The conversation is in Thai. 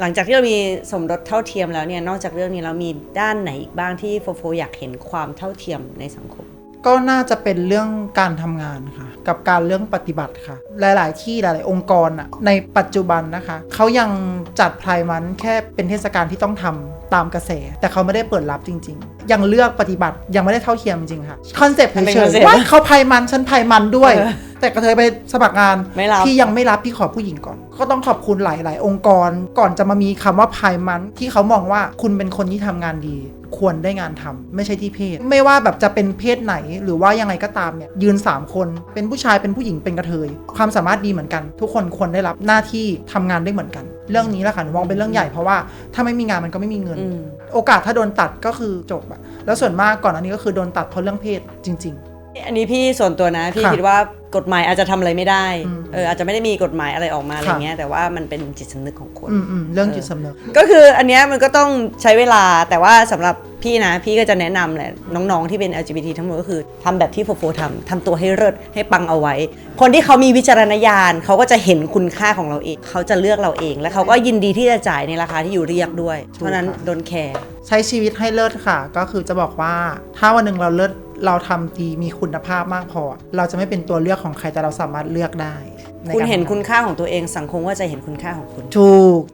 หลังจากที่เรามีสมรสเท่าเทียมแล้วเนี่ยนอกจากเรื่องนี้แล้วมีด้านไหนอีกบ้างที่โฟโฟอยากเห็นความเท่าเทียมในสังคม ก็น่าจะเป็นเรื่องการทำงานค่ะ กับการเรื่องปฏิบัติค่ะ หลาย ๆ ที่หลาย ๆ องค์กรอะในปัจจุบันนะคะเขายังจัดไพร์มันแค่เป็นเทศกาลที่ต้องทำตามกระแส แต่เขาไม่ได้เปิดรับจริง ๆ ยังเลือกปฏิบัติยังไม่ได้เท่าเทียมจริงๆค่ะคอนเซปต์มันเป็นเฉย concept ๆว่าเขาไพร์มันฉันไพร์มันด้วยเออ แต่กระเทยไปสมัครงานไม่รับ พี่ยังไม่รับพี่ขอผู้หญิงก่อน ก็ต้องขอบคุณหลาย ๆ องค์กร ก่อนจะมามีคำว่าไพร์มันที่เขามองว่าคุณเป็นคนที่ทำงานดี ควรได้งานทำไม่ใช่ที่เพศ ไม่ว่าแบบจะเป็นเพศไหนหรือว่ายังไงก็ตามเนี่ยยืน 3 คน เป็นผู้ชายเป็นผู้หญิงเป็นกระเทย ความสามารถดีเหมือนกัน ทุกคนควรได้รับหน้าที่ทำงานได้เหมือนกัน เรื่องนี้แหละค่ะหนูมองเป็นเรื่องใหญ่เพราะว่าถ้าไม่มีงานมันก็ไม่มีเงิน อืม โอกาสถ้าโดนตัดก็คือจบอะแล้วส่วนมากก่อนอันนี้ก็คือโดนตัดเพราะเรื่องเพศจริง อันนี้พี่ส่วนตัวนะ พี่ค่ะคิดว่ากฎหมายอาจจะทำอะไรไม่ได้อืมเอออาจจะไม่ได้มีกฎหมายอะไรออกมาอะไรค่ะ เงี้ยแต่ว่ามันเป็นจิตสำนึกของคนๆอืมอืมเรื่องจิตสำนึก ก็คืออันเนี้ยมันก็ต้องใช้เวลาแต่ว่าสำหรับพี่นะ พี่ก็จะแนะนำแหละน้องๆที่เป็น LGBT ทั้งหมดก็คือทำแบบที่โฟโฟทำทำตัวให้เลิศให้ปังเอาไว้ คนที่เขามีวิจารณญาณเขาก็จะเห็นคุณค่าของเราเอง เขาจะเลือกเราเอง และเขาก็ยินดีที่จะจ่ายในราคาที่อยู่เรียกด้วย เพราะฉะนั้นถูกค่ะโดนแคร์ ใช้ชีวิตให้เลิศค่ะ ก็คือจะบอกว่าถ้าวันหนึ่งเราเลิศ เราทำดีมีคุณภาพมากพอ เราจะไม่เป็นตัวเลือกของใครแต่เราสามารถเลือกได้ใคุณการเห็นทำงาคุณค่าของตัวเองสังคมก็จะเห็นคุณค่าของคุณ ถูก